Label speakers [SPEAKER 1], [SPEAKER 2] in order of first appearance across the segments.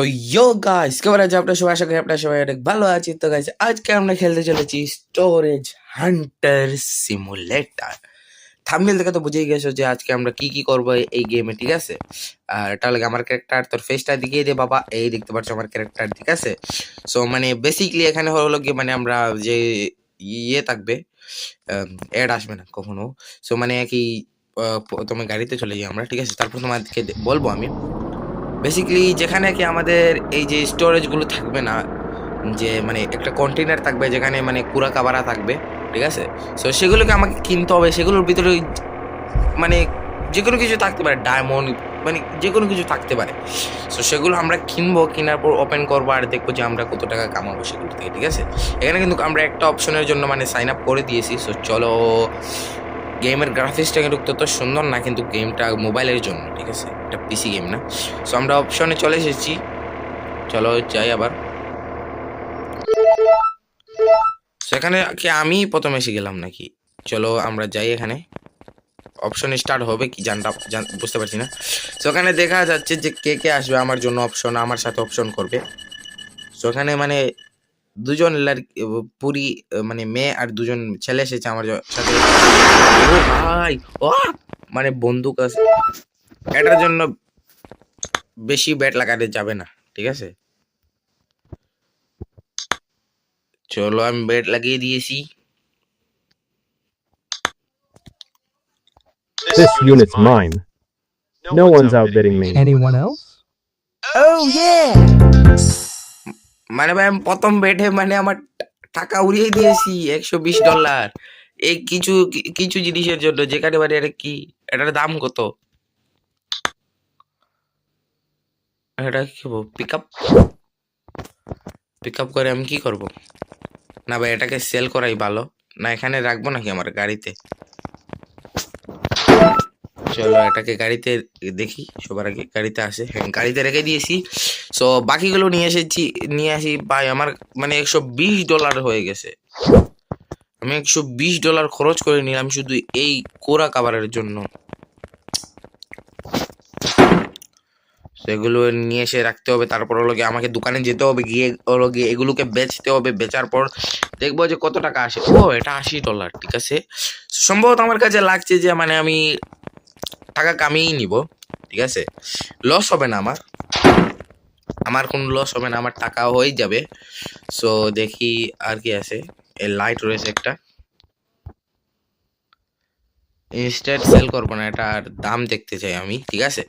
[SPEAKER 1] তো ইয়ো গাইস কেমন আছে? আপনার সবাই আশা করি আপনার সবাই অনেক ভালো আছি তো গাইস আজকে আমরা খেলতে চলেছি স্টোরেজ হান্টার সিমুলেটর থামনেল দেখে তো বুঝেই গেছো যে আজকে আমরা কি কি করব এই গেমে ঠিক আছে? আর লাগে আমার ক্যারেক্টার তোর ফেসটা দেখিয়ে দে বাবা। এই দেখতে পাচ্ছ আমার ক্যারেক্টার ঠিক আছে? সো মানে বেসিকলি এখানে হলো কি মানে আমরা যে ইয়ে থাকবে অ্যাড আসবে না কখনো। সো মানে কি তোমার গাড়িতে চলে যাই আমরা, ঠিক আছে? তারপর তোমাদেরকে বলব আমি। বেসিক্যালি যেখানে কি আমাদের এই যে স্টোরেজগুলো থাকবে না, যে মানে একটা কন্টেনার থাকবে, যেখানে মানে কুড়া কাবারা থাকবে, ঠিক আছে? সো সেগুলোকে আমাকে কিনতে হবে, সেগুলোর ভিতরে মানে যে কোনো কিছু থাকতে পারে ডায়মন্ড মানে যে কোনো কিছু থাকতে পারে। সো সেগুলো আমরা কিনবো, কেনার পর ওপেন করব, আর দেখব যে আমরা কত টাকা কামাবো সেগুলো থেকে, ঠিক আছে? এখানে কিন্তু আমরা একটা অপশনের জন্য মানে সাইন আপ করে দিয়েছি। সো চলো গেমের গ্রাফিক্সটা কিন্তু তত সুন্দর না, কিন্তু গেমটা মোবাইলের জন্য, ঠিক আছে? এটা পিসি গেম না? সো আমরা অপশনে চলে এসেছি। চলো যাই আবার। সেখানে কি আমি প্রথমে এসে গেলাম নাকি? চলো আমরা যাই এখানে। অপশন স্টার্ট হবে কি? জানটা, জান- বুঝতে পারছি না। তো ওখানে দেখা যাচ্ছে যে কে কে আসবে আমার জন্য অপশন আমার সাথে অপশন করবে। তো ওখানে মানে দুজন পুরি মানে মেয়ে আর দুজন ছেলে এসেছে আমার সাথে। ও ভাই ও মানে বন্দুক আছে এটার জন্য বেশি ব্যাট লাগাতে যাবে না ঠিক আছে? চলো আমি ব্যাট লাগিয়ে দিয়েছি।
[SPEAKER 2] This unit's mine. No one's outbidding me.
[SPEAKER 3] Anyone else?
[SPEAKER 1] মানে ভাই আমি প্রথম বেটে মানে আমার টাকা উড়িয়ে দিয়েছি, একশো বিশ ডলার এই কিছু কিছু জিনিসের জন্য, যেখানে মানে এটা কি, এটার দাম কত? এটা কি পিক আপ পিক আপ করে আমি কি করব? না ভাই, এটাকে সেল করাই ভালো। না, এখানে রাখব নাকি আমার গাড়িতে? চলো, এটাকে গাড়িতে দেখি, সবার আগে গাড়িতে আসে। হ্যাঁ গাড়িতে রেখে দিয়েছি। সো বাকিগুলো নিয়ে এসেছি, নিয়ে আসি, ভাই, আমার মানে একশো বিশ ডলার হয়ে গেছে। আমি একশো বিশ ডলার খরচ করে নিলাম শুধু এই কোরা কাবারের জন্য। সেগুলো নিয়ে এসে রাখতে হবে, তারপর হলো গিয়ে আমাকে দোকানে যেতে হবে, গিয়ে হলো গিয়ে এগুলোকে বেচতে হবে, বেচার পর দেখব যে কত টাকা আসে। ও, এটা আশি ডলার ঠিক আছে? সম্ভবত আমার কাছে লাগছে যে মানে আমি টাকা কামিয়েই নিব, ঠিক আছে? লস হবে না আমার। আমার কোনো লস হবে না, আমার টাকা হয়ে যাবে। সো দেখি আর কি আছে। এই লাইট রয়েছে একটা। ইনস্ট্যান্ট সেল করব না এটার দাম দেখতে চাই আমি, ঠিক আছে?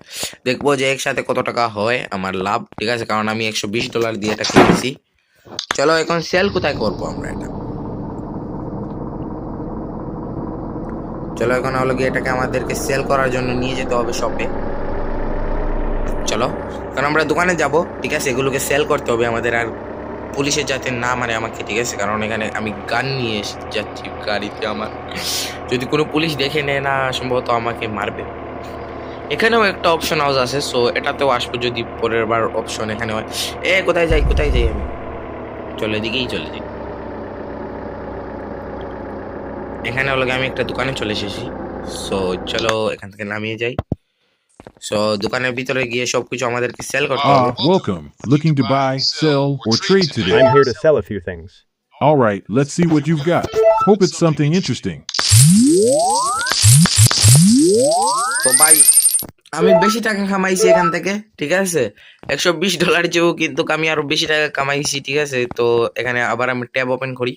[SPEAKER 1] দেখব যে একসাথে কত টাকা হয় আমার লাভ, ঠিক আছে? কারণ আমি একশো বিশ ডলার দিয়ে এটা কিনেছি। চলো, এখন সেল কোথায় করব আমরা এটা? চলো, এখন হলো গিয়ে এটাকে আমাদেরকে সেল করার জন্য নিয়ে যেতে হবে শপে চলো। কারণ আমরা দোকানে যাব, ঠিক আছে? এগুলোকে সেল করতে হবে আমাদের, আর পুলিশের যাতে না মারে আমাকে, ঠিক আছে? কারণ এখানে আমি গান নিয়ে এসে যাচ্ছি গাড়িতে আমার। যদি কোনো পুলিশ দেখে নেয় না, সম্ভবত আমাকে মারবে। এখানেও একটা অপশন হাউস আছে সো এটাতেও আসব যদি পরের বার অপশন এখানে হয়। এ, কোথায় যাই কোথায় যাই আমি? চলে দিকেই চলে যাই। এখানে হলো আমি একটা দোকানে চলে এসেছি। সো চলো, এখান থেকে নামিয়ে যাই। সো দোকানের ভিতরে গিয়ে সবকিছু আমাদেরকে সেল করতে হবে
[SPEAKER 4] Ah, welcome. Looking to buy, sell, or trade today?
[SPEAKER 2] I'm here to sell a few things.
[SPEAKER 4] All right, let's see what you've got. Hope it's something interesting.
[SPEAKER 1] তো ভাই আমি বেশি টাকা কামাইছি এখান থেকে ঠিক আছে একশো বিশ ডলার যেও কিন্তু আমি আরও বেশি টাকা কামাইছি ঠিক আছে তো এখানে আবার আমি ট্যাব ওপেন করি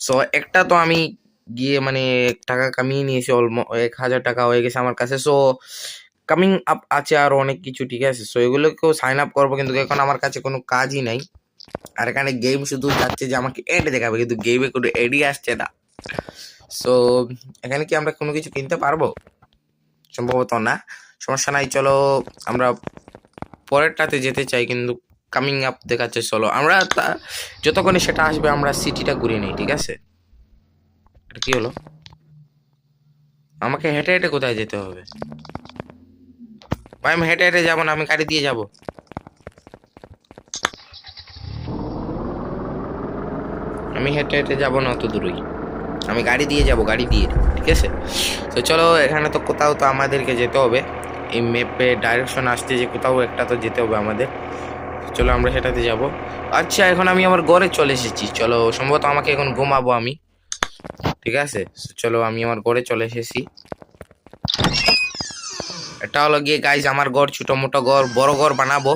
[SPEAKER 1] সো একটা তো আমি গিয়ে মানে টাকা কামিয়ে নিয়েছি অলমো এক হাজার টাকা হয়ে গেছে আমার কাছে। সো কামিং আপ আছে আরও অনেক কিছু, ঠিক আছে? সো এগুলোকেও সাইন আপ করব, কিন্তু এখন আমার কাছে কোনো কাজই নাই। আর এখানে গেম শুধু যাচ্ছে যে আমাকে এড দেখাবে, কিন্তু গেমে কোনো এডই আসছে না। সো এখানে কি আমরা কোনো কিছু কিনতে পারব? সম্ভবত না। সমস্যা নাই, চলো আমরা পরেরটাতে যেতে চাই, কিন্তু কামিং আপ দেখাচ্ছে, চলো। আমরা তা যতক্ষণে সেটা আসবে, আমরা সিটিটা ঘুরিয়ে নিই, ঠিক আছে? এটা কি হলো? আমাকে হেঁটে হেঁটে কোথায় যেতে হবে? ভাই, আমি হেঁটে হেঁটে যাব না, আমি গাড়ি দিয়ে যাব। আমি হেঁটে হেঁটে যাব না অত দূরই। আমি গাড়ি দিয়ে যাব, গাড়ি দিয়ে, ঠিক আছে? তো চলো, এখানে তো কোথাও তো আমাদেরকে যেতে হবে। এই ম্যাপে ডাইরেকশন আসতে যে কোথাও একটা তো যেতে হবে আমাদের। চলো, আমরা সেটাতে যাব। আচ্ছা এখন আমি আমার ঘরে চলে এসেছি। চলো, সম্ভবত আমাকে এখন ঘুমাবো আমি। ঠিক আছে? চলো আমি আমার ঘরে চলে এসেছি। এটা হলো গিয়ে গাইজ আমার ঘর, ছোট মোটো ঘর, বড় ঘর বানাবো।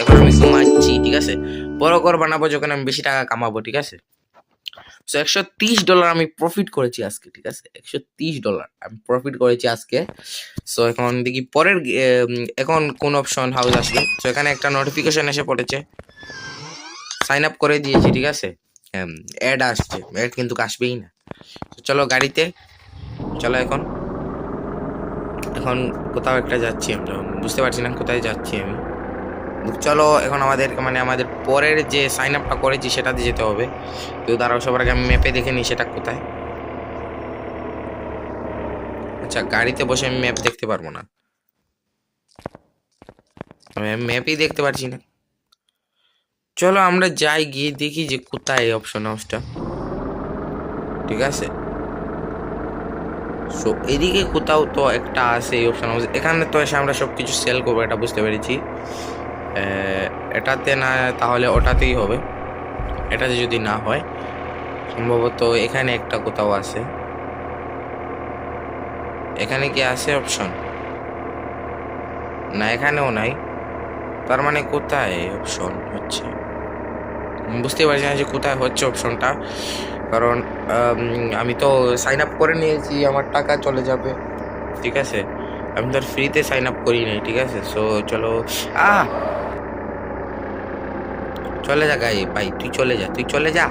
[SPEAKER 1] এখন আমি ঘুমাচ্ছি, ঠিক আছে? বড় ঘর বানাবো যখন আমি বেশি টাকা কামাবো, ঠিক আছে? সো একশো তিরিশ ডলার আমি প্রফিট করেছি আজকে, ঠিক আছে? একশো তিরিশ ডলার আমি প্রফিট করেছি আজকে। সো এখন দেখি পরের এখন কোন অপশন হাউস আসবে? সো এখানে একটা নোটিফিকেশন এসে পড়েছে। সাইন আপ করে দিয়েছি, ঠিক আছে? অ্যাড আসছে। অ্যাড কিন্তু আসবেই না। চলো গাড়িতে, চলো এখন। এখন কোথাও একটা যাচ্ছি আমরা। বুঝতে পারছি না কোথায় যাচ্ছি আমি। চলো এখন আমাদের মানে আমাদের পরের যে সাইন আপটা করেছি সেটাতে যেতে হবে। তো দাঁড়াও, সবার আগে আমি ম্যাপে দেখে নিই সেটা কোথায়। আচ্ছা গাড়িতে বসে আমি ম্যাপ দেখতে পারব না। আমি ম্যাপই দেখতে পারছি না। চলো আমরা যাই, গিয়ে দেখি যে কোথায় অপশন হাউসটা ঠিক আছে? সো এদিকে কোথাও তো একটা আছে এই অপশান এখানে তো এসে আমরা সব কিছু সেল করব, এটা বুঝতে পেরেছি। এটাতে না, তাহলে ওটাতেই হবে। এটাতে যদি না হয়, সম্ভবত এখানে একটা কোথাও আছে। এখানে কি আছে অপশন না, এখানেও নাই। তার মানে কোথায় অপশন হচ্ছে? বুঝতে পারছি না যে কোথায় হচ্ছে অপশনটা কারণ, আমি তো সাইন আপ করে নিয়েছি, আমার টাকা চলে যাবে। ঠিক আছে? আমি তো ফ্রিতে সাইন আপ করি নাই, ঠিক আছে? সো চলো আ চলে যা গাই ভাই, তুই চলে যা, তুই চলে যা।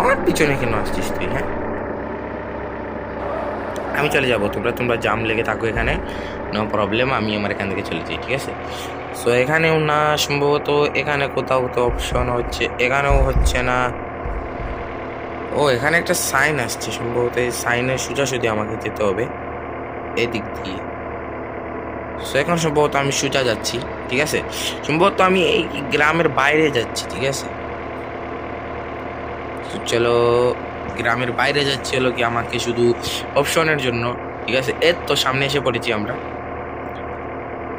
[SPEAKER 1] আমার পিছনে কেন আসছিস তুই হ্যাঁ? আমি চলে যাব, তোমরা তোমরা জাম লেগে থাকো এখানে। নো প্রবলেম আমি আমার এখান থেকে চলে যাই, ঠিক আছে? সো এখানেও না, সম্ভবত এখানে কোথাও তো অপশন হচ্ছে, এখানেও হচ্ছে না। ও, এখানে একটা সাইন আসছে, সম্ভবত এই সাইনের সোজাসুজি আমাকে যেতে হবে, এদিক দিয়ে। সো এখন সম্ভবত আমি সোজা যাচ্ছি, ঠিক আছে? সম্ভবত আমি এই গ্রামের বাইরে যাচ্ছি, ঠিক আছে? চলো, গ্রামের বাইরে যাচ্ছি হলো কি আমাকে শুধু অপশনের জন্য, ঠিক আছে? এর তো সামনে এসে পড়েছি আমরা।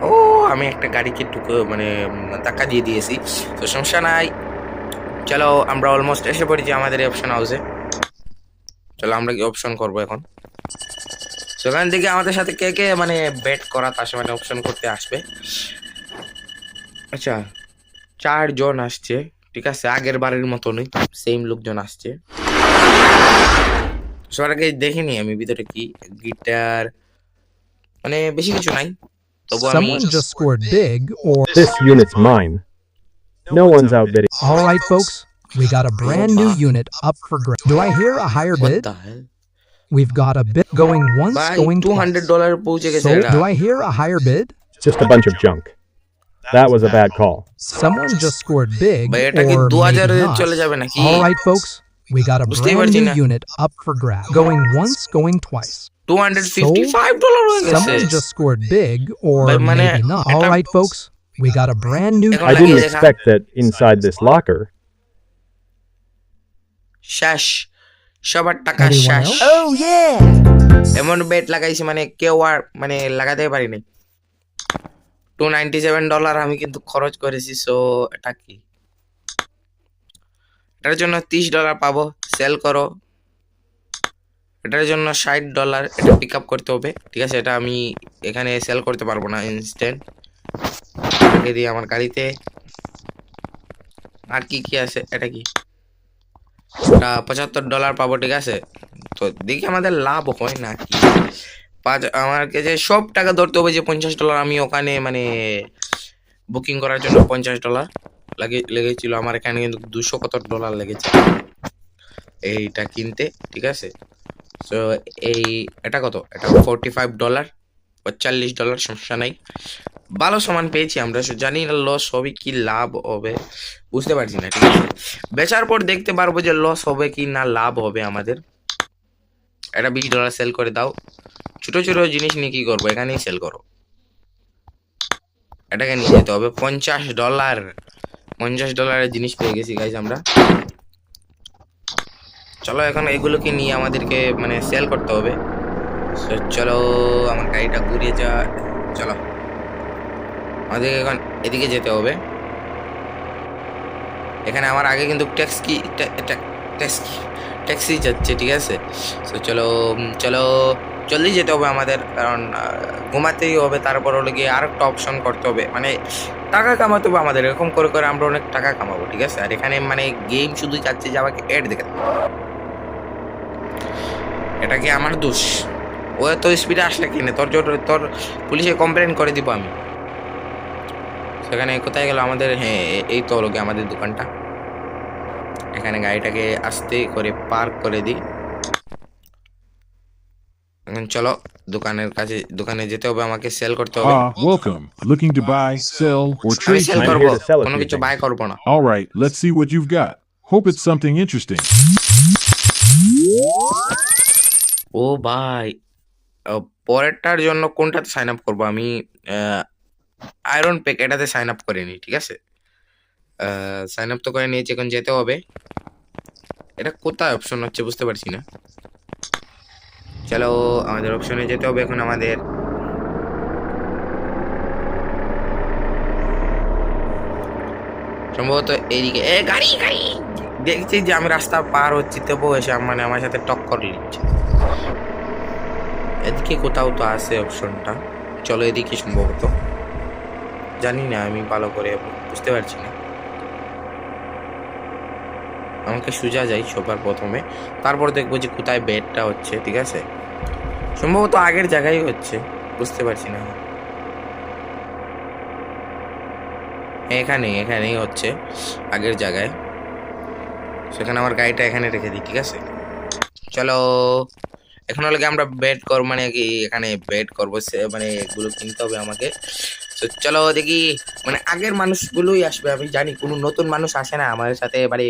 [SPEAKER 1] ও! আমি একটা গাড়িকে টুকু মানে ধাক্কা দিয়ে দিয়েছি। তো সমস্যা নাই। চলো, আমরা অলমোস্ট এসে পড়েছি আমাদের অপশন হাউসে চলো, আমরা কি অপশন করব এখন? সেখান থেকে আমাদের সাথে কে কে মানে বেট করা, তার মানে অপশন করতে আসবে? আচ্ছা চারজন আসছে, ঠিক আছে? আগের বারের মতনই সেম লোকজন আসছে। সবার আগে দেখিনি আমি ভিতরে কি। গিটার মানে বেশি কিছু নাই।
[SPEAKER 3] Someone just scored big, or...
[SPEAKER 2] This unit's mine. No one's outbidding.
[SPEAKER 3] All right, folks. We got a brand new unit up for grabs. Do I hear a higher bid? We've got a bid going once, going twice. So, do I hear a higher bid?
[SPEAKER 2] Just a bunch of junk. That was a bad call.
[SPEAKER 3] Someone just scored big, or. All right, folks. We got a brand new unit up for grabs. Going once, going twice.
[SPEAKER 1] Two hundred fifty five dollar হয়ে গেছে
[SPEAKER 3] Someone just scored big, or
[SPEAKER 1] ভাই মানে
[SPEAKER 3] maybe not. All
[SPEAKER 1] এটা-
[SPEAKER 3] right, folks, we got a brand new.
[SPEAKER 2] I didn't expect that inside this locker.
[SPEAKER 1] শ্বাস সবার টাকা
[SPEAKER 3] Anyone
[SPEAKER 1] শ্বাস
[SPEAKER 3] else?
[SPEAKER 1] oh yeah এমন বেট লাগাইছি মানে কেউ আর মানে লাগাতে পারি নাই টু নাইনটি সেভেন ডলার আমি কিন্তু খরচ করেছি সো এটা কি এটার জন্য তিরিশ ডলার পাবো সেল করো এটার জন্য ষাট ডলার এটা পিক আপ করতে হবে। ঠিক আছে, এটা আমি এখানে সেল করতে পারব না ইনস্ট্যান্ট রেখে দিই আমার গাড়িতে। আর কি কি আছে? এটা কি? পঁচাত্তর ডলার পাবো, ঠিক আছে? তো দেখি আমাদের লাভ হয় না কি? পাঁচ আমার কাছে সব টাকা ধরতে হবে যে পঞ্চাশ ডলার আমি ওখানে মানে বুকিং করার জন্য পঞ্চাশ ডলার লাগে, লেগেছিল। আমার এখানে কিন্তু দুশো কত ডলার লেগেছে। এইটা কিনতে, ঠিক আছে? তো এই, এটা কত? এটা ফোরটি ফাইভ ডলার পঁয়তাল্লিশ ডলার সমস্যা নাই। ভালো সমান পেয়েছি আমরা জানি না লস হবে কি, লাভ হবে, বুঝতে পারছি না, ঠিক আছে? বেচার পর দেখতে পারব যে লস হবে কি না, লাভ হবে আমাদের। এটা বিশ ডলার সেল করে দাও। ছোটো ছোটো জিনিস নিয়ে কি করব? এখানেই সেল করো। এটাকে নিয়ে যেতে হবে। পঞ্চাশ ডলার পঞ্চাশ ডলারের জিনিস পেয়ে গেছি গাইজ আমরা। চলো এখন এগুলোকে নিয়ে আমাদেরকে মানে সেল করতে হবে। So, চলো আমার গাড়িটা ঘুরিয়ে যা চলো। আমাদেরকে এখন এদিকে যেতে হবে। এখানে আমার আগে কিন্তু ট্যাক্সি ট্যাক্সি ট্যাক্সি যাচ্ছে ঠিক আছে? তো চলো চলো জলদি যেতে হবে আমাদের কারণ ঘুমাতেই হবে তারপর হলো গিয়ে আর একটা অপশন করতে হবে। মানে টাকা কামাতে হবে আমাদের এরকম করে করে আমরা অনেক টাকা কামাবো ঠিক আছে? আর এখানে মানে গেম শুধু যাচ্ছে যে আমাকে এড দেখে এটা কি আমার দোষ ও এত স্পিডে আসলে কিনে তোর জন্য তোর পুলিশে কমপ্লেন করে দিব আমি সেখানে কোথায় গেল আমাদের হ্যাঁ এই তো হলো আমাদের দোকানটা এখানে গাড়িটাকে আস্তে করে পার্ক করে দিই এখন চলো দোকানের কাছে দোকানে যেতে হবে আমাকে সেল করতে হবে
[SPEAKER 4] welcome. Looking to buy, sell, or
[SPEAKER 1] আমি সেল? করব কোনো কিছু. বাই করব না
[SPEAKER 4] All right, let's see what you've got. Hope it's something interesting.
[SPEAKER 1] ও ভাই পরেরটার জন্য কোনটাতে সাইন আপ করব? আমি আয়রন পেক এটাতে সাইন আপ করে নিই, ঠিক আছে? সাইন আপ তো করে নিয়েছি, এখন যেতে হবে। এটা কোথায় অপশন হচ্ছে বুঝতে পারছি না। চলো, আমাদের অপশনে যেতে হবে এখন আমাদের। সম্ভবত এইদিকে এ, গাড়ি গাড়ি! দেখছি যে আমি রাস্তা পার হচ্ছি তবু এসে মানে আমার সাথে টক্কর নিচ্ছে। এদিকে কোথাও তো আছে অপশনটা চলো এদিকে সম্ভবত। জানি না, আমি ভালো করে বুঝতে পারছি না। আমাকে সোজা যাই সবার প্রথমে। তারপর দেখব যে কোথায় বেডটা হচ্ছে, ঠিক আছে? সম্ভবত আগের জায়গায় হচ্ছে, বুঝতে পারছি না। এখানে এখানেই হচ্ছে আগের জায়গায়। সেখানে আমার গাড়িটা এখানে রেখে দিই ঠিক আছে? চলো। এখন হলে কি আমরা বেড কর মানে কি এখানে বেড করব সে মানে এগুলো কিনতে হবে আমাকে। তো চলো দেখি মানে আগের মানুষগুলোই আসবে আমি জানি কোনো নতুন মানুষ আসে না আমার সাথে মানে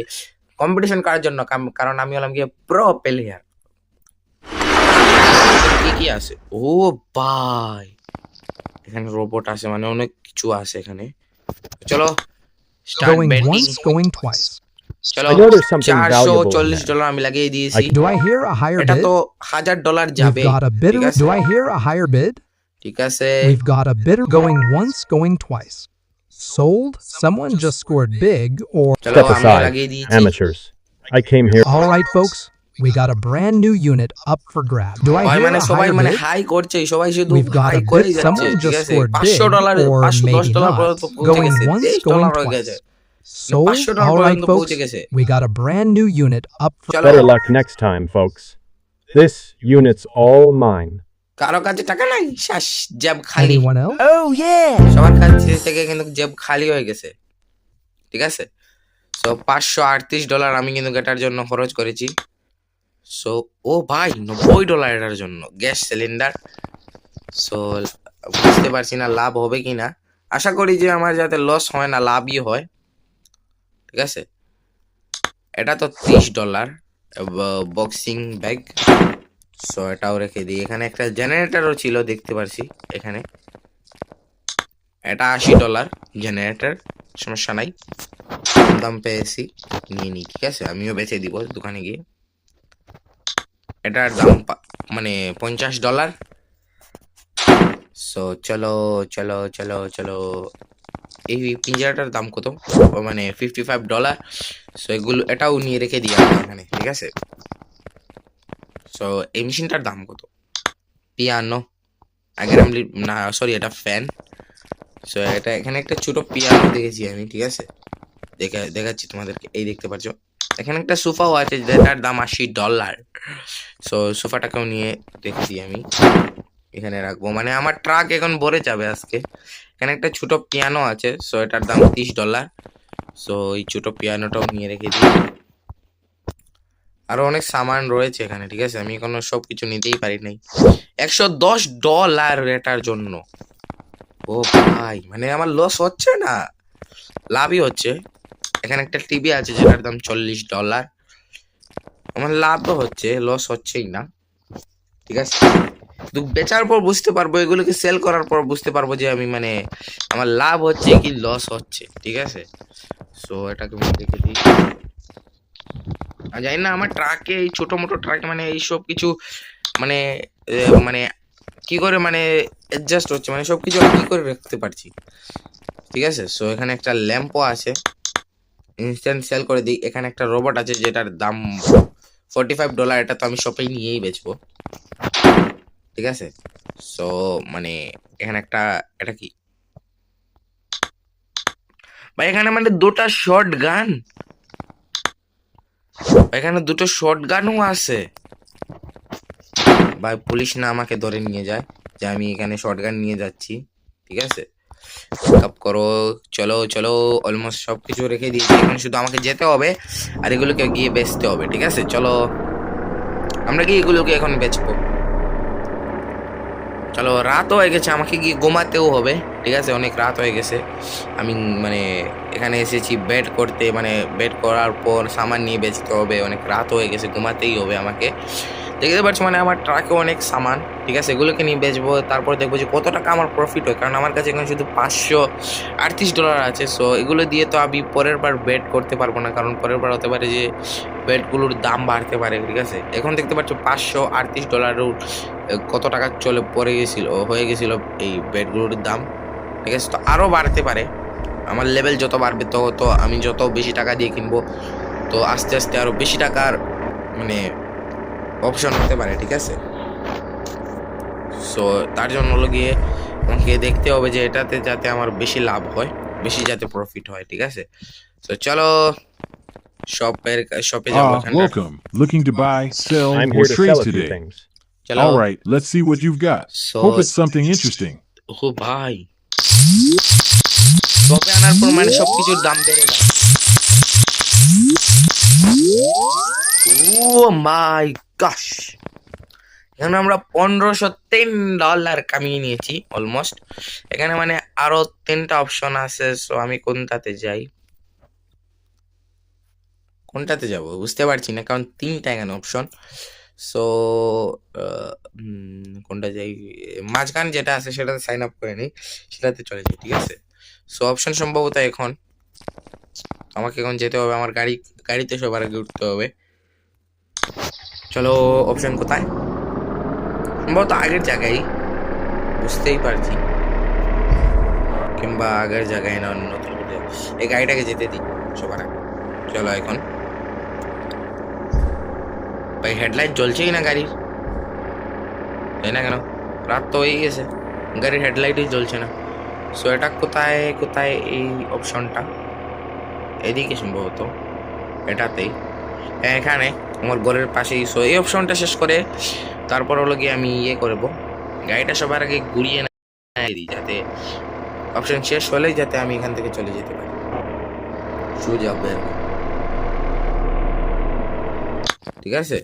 [SPEAKER 1] কম্পিটিশন করার জন্য কারণ আমি হলাম গিয়ে প্রো প্লেয়ার কি কি আছে? ও ভাই! এখানে রোবট আছে মানে অনেক কিছু আছে এখানে। চলো start
[SPEAKER 3] Going
[SPEAKER 1] Betting
[SPEAKER 3] once, going twice.
[SPEAKER 1] চলো
[SPEAKER 2] I know there's something
[SPEAKER 1] চারশো
[SPEAKER 2] valuable in
[SPEAKER 1] চল্লিশ
[SPEAKER 2] that.
[SPEAKER 1] ডলার আমি লাগিয়ে দিয়েছি
[SPEAKER 3] Do I hear a higher
[SPEAKER 1] এটা
[SPEAKER 3] bid?
[SPEAKER 1] তো হাজার ডলার
[SPEAKER 3] We've
[SPEAKER 1] যাবে
[SPEAKER 3] got a bidder.
[SPEAKER 1] ঠিক আছে
[SPEAKER 3] Do I hear a higher bid?
[SPEAKER 1] ঠিক আছে
[SPEAKER 3] We've got a bidder going once, going twice. Sold? Someone just scored big, or.
[SPEAKER 1] চলো
[SPEAKER 2] Step
[SPEAKER 1] আমি
[SPEAKER 2] aside,
[SPEAKER 1] লাগিয়ে দিয়েছি
[SPEAKER 2] amateurs. I came here.
[SPEAKER 3] All right, folks. We got a brand new unit up for grabs. Do I
[SPEAKER 1] ভাই
[SPEAKER 3] hear
[SPEAKER 1] মানে
[SPEAKER 3] a
[SPEAKER 1] সবাই
[SPEAKER 3] higher
[SPEAKER 1] মানে
[SPEAKER 3] bid?
[SPEAKER 1] High করছে সবাই শুধু
[SPEAKER 3] We've got
[SPEAKER 1] হাই
[SPEAKER 3] a
[SPEAKER 1] করেই
[SPEAKER 3] bid.
[SPEAKER 1] যাচ্ছে
[SPEAKER 3] Someone
[SPEAKER 1] ঠিক
[SPEAKER 3] just
[SPEAKER 1] আছে
[SPEAKER 3] scored
[SPEAKER 1] পাঁচশো
[SPEAKER 3] big,
[SPEAKER 1] ডলার
[SPEAKER 3] or
[SPEAKER 1] পাঁচশো দশ
[SPEAKER 3] maybe
[SPEAKER 1] ডলার
[SPEAKER 3] not.
[SPEAKER 1] পর্যন্ত পৌঁছে
[SPEAKER 3] Going
[SPEAKER 1] গেছে
[SPEAKER 3] once,
[SPEAKER 1] তেইশ
[SPEAKER 3] going
[SPEAKER 1] ডলার হয়ে গেছে
[SPEAKER 3] twice.
[SPEAKER 1] 500
[SPEAKER 3] All right, folks. We got a brand new unit up for.
[SPEAKER 2] Better luck next time, folks. This unit's all mine.
[SPEAKER 1] কারও কাছে টাকা নাই শ্বাস জেব খালি
[SPEAKER 3] Anyone else?
[SPEAKER 1] সবার কাছে থেকে কিন্তু জেব খালি হয়ে গেছে ঠিক আছে সো পাঁচশো আটত্রিশ ডলার আমি কিন্তু এটার জন্য খরচ করেছি সো ও ভাই নব্বই ডলার এটার জন্য গ্যাস সিলিন্ডার সো বুঝতে পারছি না লাভ হবে কি না আশা করি যে আমার যাতে লস হয় না লাভই হয় ঠিক আছে? এটা তো ত্রিশ ডলার বক্সিং ব্যাগ সো এটাও রেখে দিই। এখানে একটা জেনারেটারও ছিল, দেখতে পারছি এখানে। এটা আশি ডলার জেনারেটার সমস্যা নাই। দাম পেয়েছি, নিয়ে নিই, ঠিক আছে? আমিও বেচে দিব দোকানে গিয়ে। এটার দাম মানে পঞ্চাশ ডলার। সো চলো চলো চলো চলো এই পিঞ্জারাটার দাম কত? মানে ফিফটি ফাইভ ডলার সো এগুলো, এটাও নিয়ে রেখে দিই আমরা এখানে, ঠিক আছে? সো এই মেশিনটার দাম কত? পিয়ানো, আগের আমি না সরি এটা ফ্যান সো এটা এখানে একটা ছোট পিয়ানো দেখেছি আমি, ঠিক আছে? দেখা, দেখাচ্ছি তোমাদেরকে, এই দেখতে পাচ্ছ? এখানে একটা সোফাও আছে, যেটার দাম আশি ডলার সো সোফাটাকেও নিয়ে দিই আমি। এখানে রাখব। মানে আমার ট্রাক এখন ভরে যাবে আজকে। এখানে একটা ছোট পিয়ানো আছে সো এটার দাম তিরিশ ডলার সো এই ছোট পিয়ানোটাও নিয়ে রেখে দিই। আরও অনেক সামান রয়েছে এখানে, ঠিক আছে? আমি এখনও সব কিছু নিতেই পারি নাই। একশো দশ ডলার এটার জন্য। ও ভাই মানে আমার লস হচ্ছে না? লাভই হচ্ছে। এখানে একটা টিভি আছে যেটার দাম চল্লিশ ডলার আমার লাভ তো হচ্ছে লস হচ্ছেই না। ঠিক আছে? কিন্তু বেচার পর বুঝতে পারব, এগুলোকে সেল করার পর বুঝতে পারব যে আমি মানে আমার লাভ হচ্ছে কি লস হচ্ছে, ঠিক আছে? সো এটাকে আমি দেখে দিই। জানি না, আমার ট্রাকে এই ছোটো মোটো ট্রাকে মানে এই সব কিছু মানে মানে কি করে মানে অ্যাডজাস্ট হচ্ছে মানে সব কিছু কি করে রাখতে পারছি? ঠিক আছে? সো এখানে একটা ল্যাম্পও আছে। ইনস্ট্যান্ট সেল করে দিই। এখানে একটা রোবট আছে যেটার দাম ফোর্টি ফাইভ ডলার এটা তো আমি শপেই নিয়েই বেচবো। ঠিক আছে? সো মানে এখানে একটা, এটা কি? ভাই, এখানে মানে দুটা শর্ট গান এখানে দুটো শর্ট গানও আছে। ভাই, পুলিশ না আমাকে ধরে নিয়ে যায় যে আমি এখানে শর্ট গান নিয়ে যাচ্ছি, ঠিক আছে? পিকআপ করো, চলো চলো অলমোস্ট সব কিছু রেখে দিয়েছি। এখন শুধু আমাকে যেতে হবে আর এগুলোকে গিয়ে বেচতে হবে, ঠিক আছে? চলো, আমরা কি এগুলোকে এখন বেচবো? চলো রাত হয়ে গেছে, আমাকে গিয়ে ঘুমাতেও হবে, ঠিক আছে? অনেক রাত হয়ে গেছে। আমি মানে এখানে এসেছি বেড করতে মানে বেড করার পর সামান নিয়ে বেচতে হবে, অনেক রাত হয়ে গেছে, ঘুমাতেই হবে আমাকে। দেখতে পাচ্ছ মানে আমার ট্রাকে অনেক সামান, ঠিক আছে? এগুলোকে নিয়ে বেচবো, তারপর দেখব যে কত টাকা আমার প্রফিট হয়, কারণ আমার কাছে এখন শুধু পাঁচশো আটত্রিশ ডলার আছে। সো এগুলো দিয়ে তো আমি পরের বার বেড করতে পারব না, কারণ পরের বার হতে পারে যে বেডগুলোর দাম বাড়তে পারে, ঠিক আছে? এখন দেখতে পাচ্ছ পাঁচশো আটত্রিশ ডলারও কত টাকা চলে, পড়ে গেছিল, হয়ে গেছিল এই বেডগুলোর দাম, ঠিক আছে? তো আরও বাড়তে পারে। আমার লেভেল যত বাড়বে তো তো আমি যত বেশি টাকা দিয়ে কিনবো, তো আস্তে আস্তে আরও বেশি টাকার মানে অপশন হতে পারে ঠিক আছে? সো তার জন্য হলো গিয়ে আমাকে দেখতে হবে যে এটাতে যাতে আমার বেশি লাভ হয় বেশি যাতে প্রফিট হয় ঠিক আছে? সো চলো চলো
[SPEAKER 4] অলরাইট লেটস সি
[SPEAKER 1] ও ভাই শপে আনার পর মানে সবকিছুর দাম বেড়ে যায়। ও মাই গাশ এখানে আমরা পনেরোশো তিন ডলার কামিয়ে নিয়েছি অলমোস্ট এখানে মানে আরও তিনটা অপশন আছে সো আমি কোনটাতে যাই? কোনটাতে যাব? বুঝতে পারছি না, কারণ তিনটা এখানে অপশন সো কোনটা যাই? মাঝখান যেটা আছে সেটাতে সাইন আপ করে নিই, সেটাতে চলে যাই, ঠিক আছে? সো অপশন সম্ভবত এখন। আমাকে এখন যেতে হবে, আমার গাড়ি, গাড়িতে সবার আগে উঠতে হবে। চলো অপশন কোথায় সম্ভবত আগের জায়গায় বুঝতেই পারছি কিংবা আগের জায়গায় না নতুন কোথাও। এই গাড়িটাকে যেতে দিই সবার আগে চলো এখন ভাই হেডলাইট জ্বলছেই না গাড়ির তাই না কেন রাত তো হয়ে গেছে গাড়ির হেডলাইটই জ্বলছে না সো এটা কোথায় কোথায় এই অপশনটা এদিকে সম্ভবত এটাতেই এখানে আমার ঘরের পাশেই সো এই অপশনটা শেষ করে তারপর হলো গিয়ে আমি ইয়ে করব। গাড়িটা সবার আগে ঘুরিয়ে দিই যাতে অপশন শেষ হলেই যাতে আমি এখান থেকে চলে যেতে পারি। সোজা বের ঠিক আছে?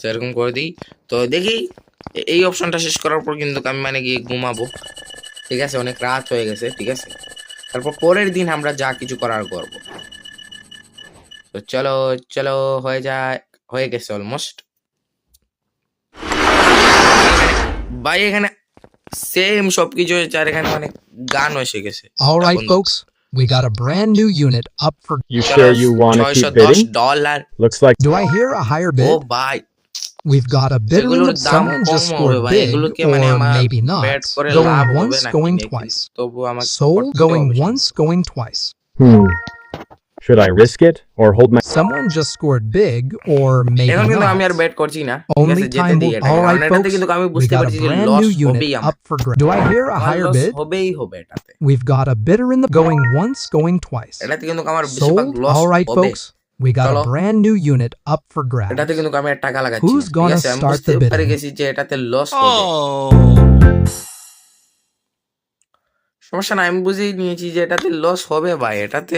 [SPEAKER 1] সেরকম করে দিই। তো দেখি এই অপশনটা শেষ করার পর কিন্তু আমি মানে গিয়ে ঘুমাবো। ঠিক আছে? অনেক রাত হয়ে গেছে, ঠিক আছে? তারপর পরের দিন আমরা যা কিছু করার করব। তো চলো চলো, হয়ে যায়। হয়ে গেছে অলমোস্ট ভাই এখানে সেম সবকিছু হয়েছে আর এখানে মানে গান এসে গেছে
[SPEAKER 3] right, folks, we got a brand new unit up for.
[SPEAKER 2] You sure you want to keep bidding? Looks like
[SPEAKER 3] Do I hear a higher bid?
[SPEAKER 1] ভাই
[SPEAKER 3] We've got a bidder in
[SPEAKER 1] এগুলোর
[SPEAKER 3] the
[SPEAKER 1] দাম
[SPEAKER 3] someone just scored big,
[SPEAKER 1] মানে
[SPEAKER 3] or maybe not. Going once, going twice.
[SPEAKER 1] করতে
[SPEAKER 3] going once, going twice.
[SPEAKER 2] hmm. Should I risk it or hold my
[SPEAKER 3] Someone just scored big, or maybe
[SPEAKER 1] এখন কিন্তু আমি আর
[SPEAKER 3] not.
[SPEAKER 1] Bat করছি না ঠিক
[SPEAKER 3] Only
[SPEAKER 1] আছে যেতে
[SPEAKER 3] time
[SPEAKER 1] দিই
[SPEAKER 3] will.
[SPEAKER 1] এটা
[SPEAKER 3] All
[SPEAKER 1] কারণ
[SPEAKER 3] right,
[SPEAKER 1] এটাতে
[SPEAKER 3] folks,
[SPEAKER 1] কিন্তু আমি
[SPEAKER 3] we
[SPEAKER 1] বুঝতে
[SPEAKER 3] got a
[SPEAKER 1] পারছি যে
[SPEAKER 3] brand
[SPEAKER 1] লস
[SPEAKER 3] new
[SPEAKER 1] হবেই
[SPEAKER 3] unit
[SPEAKER 1] আমার
[SPEAKER 3] up for grabs. Do I hear a
[SPEAKER 1] আমার
[SPEAKER 3] higher
[SPEAKER 1] লস
[SPEAKER 3] bid?
[SPEAKER 1] হবেই হবে এটাতে
[SPEAKER 3] We've got a bidder in the going once, going twice.
[SPEAKER 1] এটাতে কিন্তু আমার বেশিরভাগ
[SPEAKER 3] Sold.
[SPEAKER 1] লস
[SPEAKER 3] All right,
[SPEAKER 1] হবে
[SPEAKER 3] folks, we got
[SPEAKER 1] Chalo.
[SPEAKER 3] a brand new unit up for grabs.
[SPEAKER 1] এটাতে কিন্তু আমি আর টাকা লাগাচ্ছি
[SPEAKER 3] Who's
[SPEAKER 1] না, ঠিক
[SPEAKER 3] gonna
[SPEAKER 1] আছে আমি
[SPEAKER 3] start
[SPEAKER 1] বুঝতে
[SPEAKER 3] the bidding?
[SPEAKER 1] পারে গেছি যে এটাতে লস হবে সমস্যা না আমি বুঝেই নিয়েছি যে এটাতে লস হবে ভাই এটাতে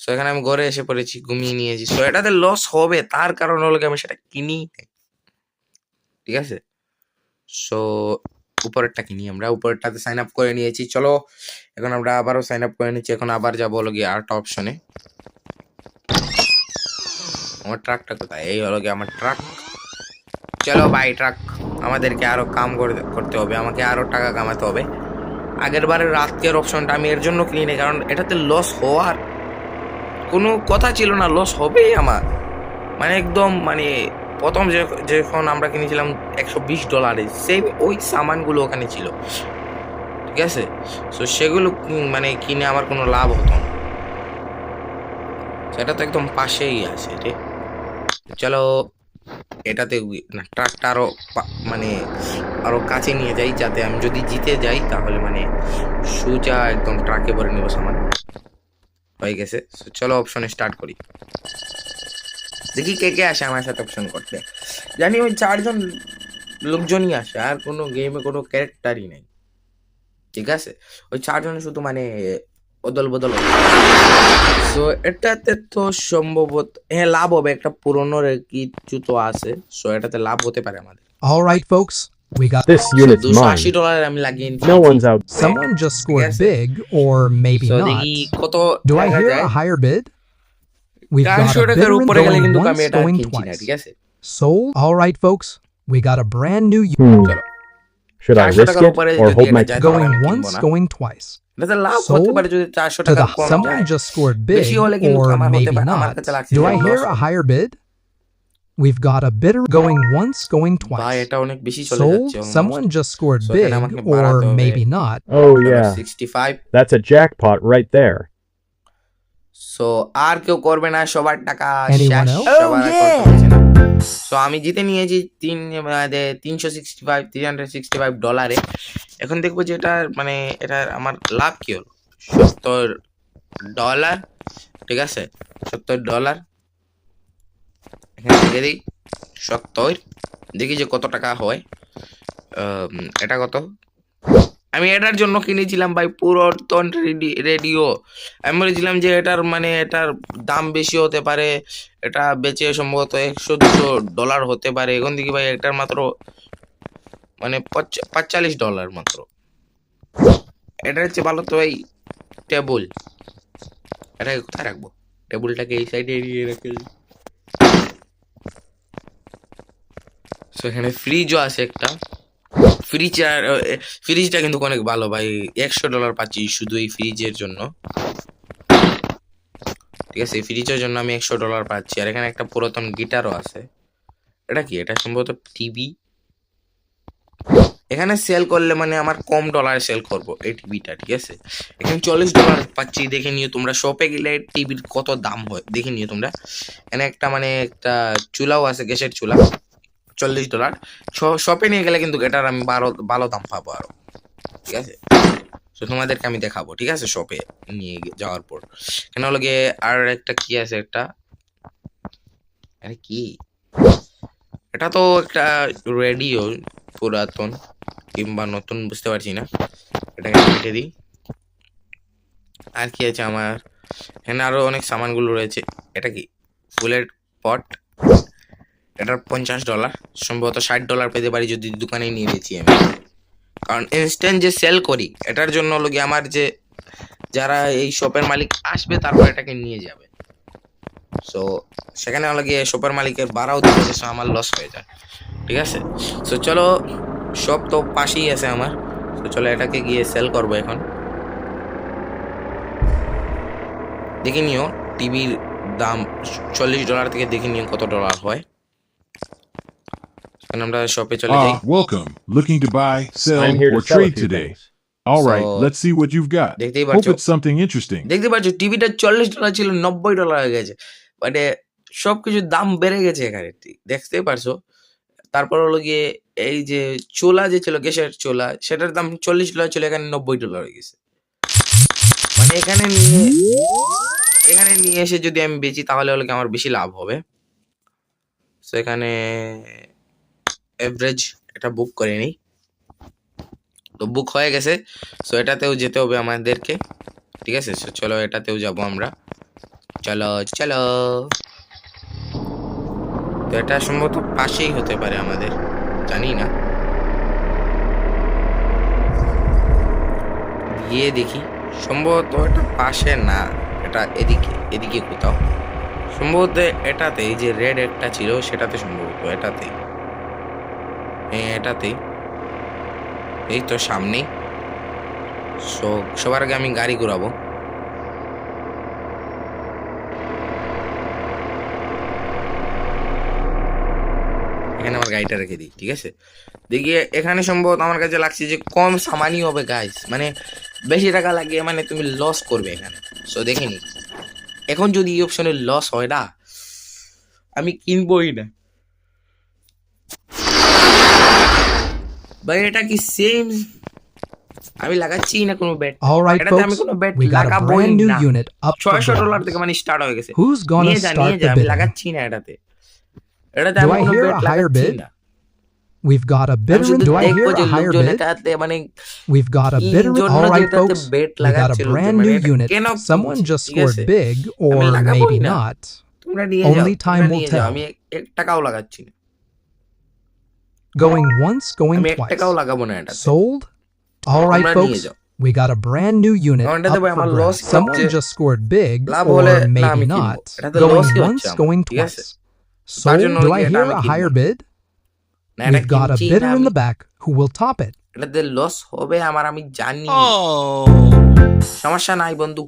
[SPEAKER 1] সো এখানে আমি ঘরে এসে পড়েছি, ঘুমিয়ে নিয়েছি। সো এটাতে লস হবে, তার কারণ হলো আমি সেটা কিনি ঠিক আছে? সো উপরেরটা কিনি আমরা। উপরেরটাতে সাইন আপ করে নিয়েছি। চলো, এখন আমরা আবারও সাইন আপ করে নিচ্ছি। এখন আবার যাব হলো গিয়ে আরেকটা অপশনে আমার ট্রাকটা কোথায়? এই হলো গিয়ে আমার ট্রাক চলো ভাই ট্রাক আমাদেরকে আরও কাম করে, করতে হবে। আমাকে আরও টাকা কামাতে হবে। আগের বারের রাতের অপশনটা আমি এর জন্য কিনি কারণ এটাতে লস হওয়ার কোনো কথা ছিল না লস হবেই আমার। মানে একদম মানে প্রথম যে, যখন আমরা কিনেছিলাম একশো বিশ ডলারে সেম ওই সামানগুলো ওখানে ছিল। ঠিক আছে? সো সেগুলো মানে কিনে আমার কোনো লাভ হতো না। সেটা তো একদম পাশেই আছে রে চলো এটাতে না ট্রাকটা আরও মানে আরও কাছে নিয়ে যাই, যাতে আমি যদি জিতে যাই, তাহলে মানে সুজা একদম ট্রাকে ভরে নেব সামান। হয়ে গেছে। চলো অপশনে স্টার্ট করি। দেখি কে কে আসে আমার সাথে অপশন করতে। জানি ওই চারজন লোকজনই আসে আর কোনো গেমে কোনো ক্যারেক্টারই নেই। ঠিক আছে? ওই চারজন শুধু মানে অদল বদল সো এটাতে তো সম্ভবত হ্যাঁ লাভ হবে। একটা পুরনো কিছু তো আছে। সো এটাতে লাভ হতে পারে আমাদের।
[SPEAKER 3] Right, folks, We got
[SPEAKER 2] this unit's mine. No one's out.
[SPEAKER 3] Someone just scored big, or maybe
[SPEAKER 1] so
[SPEAKER 3] not. Do I hear a higher bid? We've got a
[SPEAKER 1] bidman
[SPEAKER 3] going once, going twice. Sold. All right, folks. We got a brand new unit.
[SPEAKER 2] Hmm. Should I risk it or hold my
[SPEAKER 3] going once, going twice? Sold to the someone just scored big, or maybe not. Do I hear a higher bid? We've got a bidder going once, going
[SPEAKER 1] ভাই
[SPEAKER 3] twice.
[SPEAKER 1] এটা অনেক বেশি চলে
[SPEAKER 3] Sold.
[SPEAKER 1] যাচ্ছে
[SPEAKER 3] Someone just scored
[SPEAKER 1] So
[SPEAKER 3] big,
[SPEAKER 1] এখানে আমাকে
[SPEAKER 3] or
[SPEAKER 1] বাড়াতে হবে।
[SPEAKER 3] maybe not.
[SPEAKER 2] Oh yeah,
[SPEAKER 1] sixty five
[SPEAKER 2] that's a jackpot right there.
[SPEAKER 1] So আর কেউ করবে না সবার টাকা
[SPEAKER 3] Anyone
[SPEAKER 1] শেষ,
[SPEAKER 3] else?
[SPEAKER 1] সবার আর করতে হচ্ছে না সো আমি জিতে নিয়েছি তিন তিনশো sixty five three hundred sixty five ডলারে এখন দেখব যে এটা মানে এটার আমার লাভ কি হলো সত্তর ডলার ঠিক আছে সত্তর ডলার এখানে লিখে দিই, সত্তর। দেখি যে কত টাকা হয়। এটা কত? আমি এটার জন্য কিনেছিলাম ভাই, পুরাতন রেডিও। আমি বলেছিলাম যে এটার মানে এটার দাম বেশি হতে পারে, এটা বেচে সম্ভবত একশো দুশো ডলার হতে পারে। এখন দেখি ভাই, এটার মাত্র মানে পঁচ- পাঁচচল্লিশ ডলার মাত্র। এটা হচ্ছে ভালো তো ভাই, টেবুল। এটাকে কোথায় রাখব? টেবুলটাকে এই সাইডে এড়িয়ে রেখে So, এখানে ফ্রিজও আছে একটা। ফ্রিজ আর ফ্রিজটা কিন্তু অনেক ভালো ভাই। একশো ডলার পাচ্ছি শুধু এই ফ্রিজের জন্য। ঠিক আছে এই ফ্রিজের জন্য আমি একশো ডলার পাচ্ছি। আর এখানে একটা পুরাতন গিটারও আছে। এটা কি? এটা সম্ভবত টিভি এখানে সেল করলে মানে আমার কম ডলারে সেল করব এই টিভিটা ঠিক আছে? এখানে চল্লিশ ডলার পাচ্ছি দেখে নিও তোমরা। শপে গেলে টিভির কত দাম হয় দেখে নিও তোমরা। এখানে একটা মানে একটা চুলাও আছে গ্যাসের চুলা। চল্লিশ ডলার শপে নিয়ে গেলে কিন্তু এটার আমি বারো ভালো দাম পাবো আরও। ঠিক আছে? তো তোমাদেরকে আমি দেখাবো, ঠিক আছে? শপে নিয়ে যাওয়ার পর। কেন হলো গিয়ে, আর একটা কি আছে একটা? আরে কি? এটা তো একটা রেডিও পুরাতন কিংবা নতুন, বুঝতে পারছি না। এটাকে কেটে দিই। আর কি আছে আমার? এখানে আরও অনেক সামানগুলো রয়েছে। এটা কি? ফুলের পট এটার পঞ্চাশ ডলার সম্ভবত ষাট ডলার পেতে পারি যদি দোকানে নিয়ে বেছি আমি। কারণ ইনস্ট্যান্ট যে সেল করি, এটার জন্য গিয়ে আমার যে, যারা এই শপের মালিক আসবে, তারপর এটাকে নিয়ে যাবে। সো সেখানে হলো গিয়ে শপের মালিকের বাড়াও দিতে so আমার লস হয়ে যায়। ঠিক আছে? সো চলো শপ তো পাশেই আছে আমার। তো চলো এটাকে গিয়ে সেল করব এখন। দেখে নিও টিভির দাম চল্লিশ ডলার থেকে দেখে নিও কত ডলার হয়। এখন আমরা শপে চলে যাই
[SPEAKER 4] Ah, welcome. Looking to buy, sell, or trade today. All right, let's see what you've got.
[SPEAKER 1] দেখতেই
[SPEAKER 4] Hope it's something interesting.
[SPEAKER 1] দেখতে পাচ্ছ টিভিটা চল্লিশ ডলার ছিল নব্বই ডলার হয়ে গেছে মানে সব কিছুর দাম বেড়ে গেছে এখানে দেখতেই পারছ তারপর হলো গিয়ে এই যে চোলা যে ছিল গ্যাসের চোলা সেটার দাম চল্লিশ ডলার ছিল এখানে নব্বই ডলার হয়ে গেছে মানে এখানে নিয়ে এখানে নিয়ে এসে যদি আমি বেচি তাহলে হলো কি আমার বেশি লাভ হবে তো এখানে এভারেজ এটা বুক করে নিই তো বুক হয়ে গেছে সো এটাতেও যেতে হবে আমাদেরকে, ঠিক আছে? So চলো এটাতেও যাব আমরা। চলো চলো। তো এটা সম্ভবত পাশেই হতে পারে আমাদের, জানি না। গিয়ে দেখি, সম্ভবত এটা পাশে না, এটা এদিকে এদিকে কোথাও। সম্ভবত এটাতে যে রেড একটা ছিল, সেটাতে সম্ভবত এটাতেই। এটাতেই এই তো সামনেই। সো, সবার আগে আমি গাড়ি ঘুরাবো। এখানে আমার গাড়িটা রেখে দিই, ঠিক আছে? দেখি, এখানে সম্ভবত আমার কাছে লাগছে যে কম সামানই হবে গাইস মানে বেশি টাকা লাগিয়ে মানে তুমি লস করবে এখানে। সো দেখিনি এখন যদি এই অপশনে লস হয় না, আমি কিনবই না। ভাই এটা কি সেম আমি লাগাচ্ছি না কোনো
[SPEAKER 3] All right,
[SPEAKER 1] এটাতে আমি কোনো
[SPEAKER 3] brand new
[SPEAKER 1] না।
[SPEAKER 3] unit up for
[SPEAKER 1] ডলার থেকে মানে স্টার্ট হয়ে গেছে
[SPEAKER 3] Who's gonna
[SPEAKER 1] নিয়ে যা নিয়ে
[SPEAKER 3] start
[SPEAKER 1] আমি লাগাচ্ছি না এটাতে এটাতে আমি কোনো
[SPEAKER 3] higher
[SPEAKER 1] লাগাচ্ছি না
[SPEAKER 3] We've got a bidder. Do I hear a higher bid?
[SPEAKER 1] মানে
[SPEAKER 3] We've got a bidder. All right, folks. We got a brand
[SPEAKER 1] মানে
[SPEAKER 3] new unit. Someone just scored big, or maybe not. Only time will tell.
[SPEAKER 1] আমি এক- এক টাকাও লাগাচ্ছি না
[SPEAKER 3] Going once, going twice.
[SPEAKER 1] লাগাবো না এটা
[SPEAKER 3] Sold? All right, folks. We got a brand new unit up for grabs.
[SPEAKER 1] loss
[SPEAKER 3] Someone just scored big, or maybe not. Going once, going twice. Sold? Do I hear a higher bid? We've got a bidder in the back who will top it.
[SPEAKER 1] এটাতে loss হবে আমার আমি জানি সমস্যা নাই বন্ধু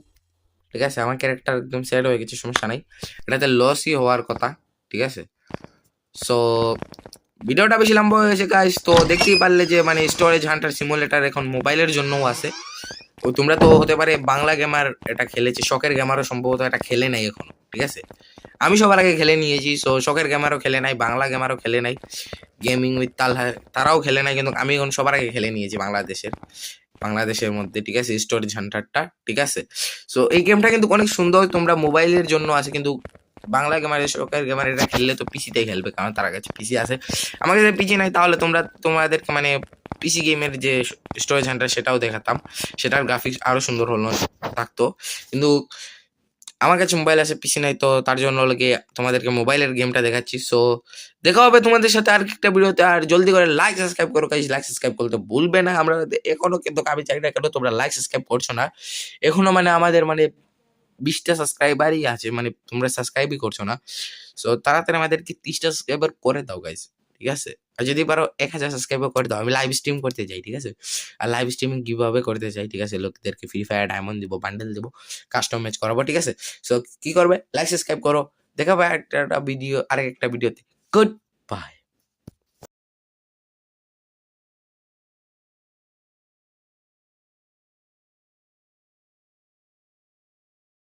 [SPEAKER 1] ঠিক আছে আমার ক্যারেক্টার একদম সেট হয়ে গেছে সমস্যা নাই এটাতে লসই হওয়ার কথা ঠিক আছে সো ভিডিওটা বেশি লম্বা হয়ে গেছে গাইস তো দেখতেই পারলে যে মানে স্টোরেজ হান্টার সিমুলেটার এখন মোবাইলের জন্যও আছে। ও তোমরা তো হতে পারে বাংলা গেমার এটা খেলেছে, শখের গেমারও সম্ভবত এটা খেলে নাই এখনও, ঠিক আছে? আমি সবার আগে খেলে নিয়েছি সো শখের গেমারও খেলে নাই, বাংলা গেমারও খেলে নাই গেমিং উইথ তালহা তারাও খেলে নাই, কিন্তু আমি এখন সবার আগে খেলে নিয়েছি বাংলাদেশের বাংলাদেশের মধ্যে, ঠিক আছে? স্টোরেজ হান্টারটা ঠিক আছে? সো এই গেমটা কিন্তু অনেক সুন্দর, তোমরা মোবাইলের জন্য আছে, কিন্তু বাংলা গেমার শখের গেমার এটা খেললে তো পিসিতে খেলবে, কারণ তার কাছে পিসি আছে। আমার কাছে পিসি নাই, তাহলে তোমরা, তোমাদেরকে মানে পিসি গেমের যে স্টোরেজ হান্টার সেটাও দেখাতাম। সেটার গ্রাফিক্স আরও সুন্দর হলো, থাকতো। কিন্তু আমার কাছে মোবাইল আছে পিসি নাই, তো তার জন্য লাগে তোমাদেরকে মোবাইলের গেমটা দেখাচ্ছি। সো দেখা হবে তোমাদের সাথে আর একটা ভিডিওতে, আর জলদি করে লাইক সাবস্ক্রাইব করো কাজ লাইক সাবস্ক্রাইব করতে ভুলবে না। আমরা এখনও কিন্তু আমি চাই না কেন তোমরা লাইক সাবস্ক্রাইব করছ না। এখনও মানে আমাদের মানে বিশটা সাবস্ক্রাইবারই আছে মানে তোমরা সাবস্ক্রাইবই করছ না। সো তাড়াতাড়ি আমাদেরকে তিরিশটা সাবস্ক্রাইবার করে দাও গাইজ ঠিক আছে? আর যদি পারো এক হাজার সাবস্ক্রাইবার করে দাও, আমি লাইভ স্ট্রিম করতে যাই ঠিক আছে? আর লাইভ স্ট্রিমিং কীভাবে করতে চাই, ঠিক আছে? লোকদেরকে ফ্রি ফায়ার ডায়মন্ড দিব বান্ডেল দিব কাস্টম ম্যাচ করাবো, ঠিক আছে? সো কি করবে? লাইক সাবস্ক্রাইব করো। দেখাবে একটা ভিডিও আরেক একটা ভিডিওতে গুড